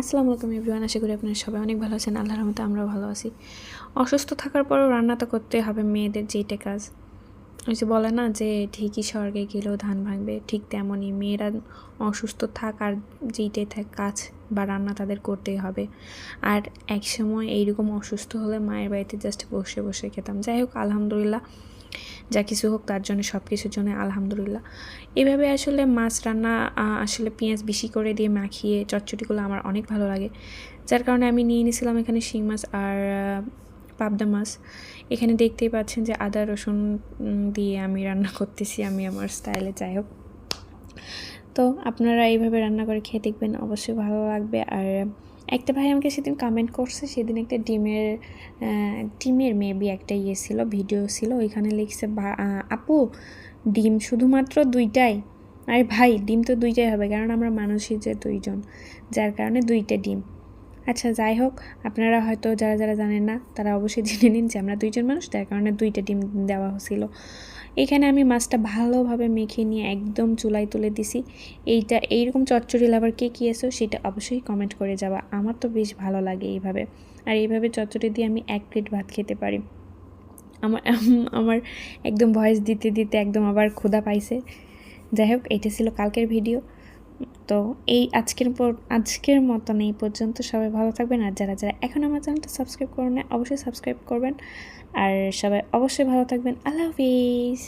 আসসালামু আলাইকুম এভরিওয়ান, আশা করি আপনারা সবাই অনেক ভালো আছেন। আল্লাহর রহমতে আমরাও ভালো আছি। অসুস্থ থাকার পরেও রান্না তো করতে হবে মেয়েদের যেইটা কাজ। ওই যে বলে না যে, ঠিকই স্বর্গে গেলেও ধান ভাঙবে, ঠিক তেমনই মেয়েরা অসুস্থ থাক আর যেইটাই থাক কাজ বা রান্না তাদের করতেই হবে। আর এক সময় এইরকম অসুস্থ হলে মায়ের বাড়িতে জাস্ট বসে বসে খেতাম। যাই হোক, আলহামদুলিল্লাহ যা কিছু হোক তার জন্য সব কিছুর জন্য, আলহামদুলিল্লাহ। এভাবে আসলে মাছ রান্না আসলে পেঁয়াজ বেশি করে দিয়ে মাখিয়ে চটচটিগুলো আমার অনেক ভালো লাগে। যার কারণে আমি নিয়ে নিয়েছিলাম এখানে শিং মাছ আর পাবদা মাছ। এখানে দেখতেই পাচ্ছেন যে আদা, রসুন দিয়ে আমি রান্না করতেছি, আমি আমার স্টাইলে, যাই হোক। তো আপনারা এইভাবে রান্না করে খেয়ে দেখবেন, অবশ্যই ভালো লাগবে। আর একটা ভাই আমাকে সেদিন কমেন্ট করছে, সেদিন একটা ডিমের ডিমের মেবি একটা ইয়ে ছিল ভিডিও ছিল, ওইখানে লিখছে "ভা- আপু, ডিম শুধুমাত্র দুইটাই? আরে ভাই, ডিম তো দুইটাই হবে, কারণ আমরা মানুষই যে দুইজন, যার কারণে দুইটা ডিম। আচ্ছা যাই হোক, আপনারা হয়তো যারা যারা জানেন না, তারা অবশ্যই জেনে নিন যে আমরা দুইজন মানুষ তার কারণে দুইটা ডিম দেওয়া হয়েছিল। এখানে আমি মাছটা ভালোভাবে মেখে নিয়ে একদম চুলায় তুলে দিছি। এইটা, এইরকম চচ্চড়ি লাভার কে কী এসো সেটা অবশ্যই কমেন্ট করে যাবা। আমার তো বেশ ভালো লাগে এইভাবে। আর এইভাবে চচ্চড়ি দিয়ে আমি এক প্লেট ভাত খেতে পারি। আমার আমার একদম ভয়েস দিতে দিতে একদম আবার ক্ষুধা পাইছে। যাই হোক এটা ছিল কালকের ভিডিও। তো এই আজকের আজকের মতন এই পর্যন্ত সবাই ভালো থাকবেন। আর যারা যারা এখন আমার চ্যানেলটা সাবস্ক্রাইব করেন অবশ্যই সাবস্ক্রাইব করবেন। আর সবাই অবশ্যই ভালো থাকবেন। আল্লাহ হাফিজ।